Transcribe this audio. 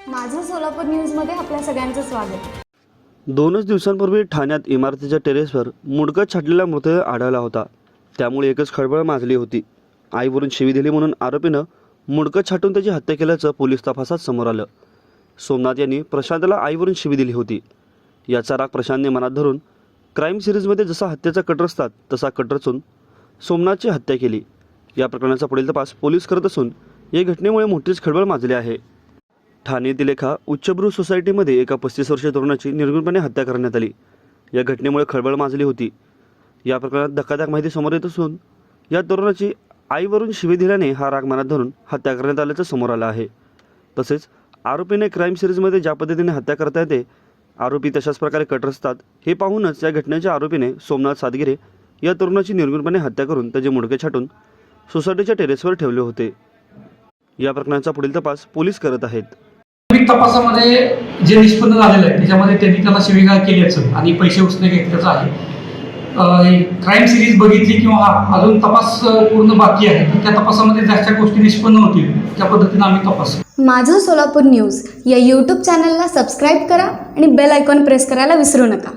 सोलापूर न्यूजमध्ये आपल्या सगळ्यांचं स्वागत. दोनच दिवसांपूर्वी ठाण्यात इमारतीच्या टेरेसवर मुडकं छाटलेला मृतदेह आढळला होता. त्यामुळे एकच खळबळ माजली होती. आईवरून शिवी दिली म्हणून आरोपीनं मुडकं छाटून त्याची हत्या केल्याचं पोलीस तपासात समोर आलं. सोमनाथ यांनी प्रशांतला आईवरून शिवी दिली होती. याचा राग प्रशांतने मनात धरून क्राईम सिरीजमध्ये जसा हत्येचा कट रचतात तसा कट रचून सोमनाथची हत्या केली. या प्रकरणाचा पुढील तपास पोलीस करत असून या घटनेमुळे मोठीच खळबळ माजली आहे. ठाणे एका उच्चभ्रू सोसायटीमध्ये एका पस्तीस वर्षीय तरुणाची निर्गुणपणे हत्या करण्यात आली. या घटनेमुळे खळबळ माजली होती. या प्रकरणात धक्कादायक माहिती समोर येत असून या तरुणाची आईवरून शिवी दिल्याने हा राग मनात धरून हत्या करण्यात आल्याचं समोर आलं आहे. तसेच आरोपीने क्राईम सिरीजमध्ये ज्या पद्धतीने हत्या करता येते आरोपी तशाच प्रकारे कट रचतात. हे पाहूनच या घटनेच्या आरोपीने सोमनाथ सातगिरे या तरुणाची निर्गुणपणे हत्या करून त्याचे मुडके छाटून सोसायटीच्या टेरेसवर ठेवले होते. या प्रकरणाचा पुढील तपास पोलीस करत आहेत. तपासामध्ये जे निष्पन्न झालेलं आहे त्याच्यामध्ये त्यांनी त्याला शिवीगाळ केल्याचं आणि पैसे उसने घेतल्याचं आहे. क्राईम सिरीज बघितली किंवा हा अजून तपास पूर्ण बाकी आहे त्या तपासामध्ये जास्त गोष्टी निष्पन्न होतील त्या पद्धतीने आम्ही तपास माझं सोलापूर न्यूज या यूट्यूब चॅनलला सबस्क्राईब करा आणि बेल आयकॉन प्रेस करायला विसरू नका.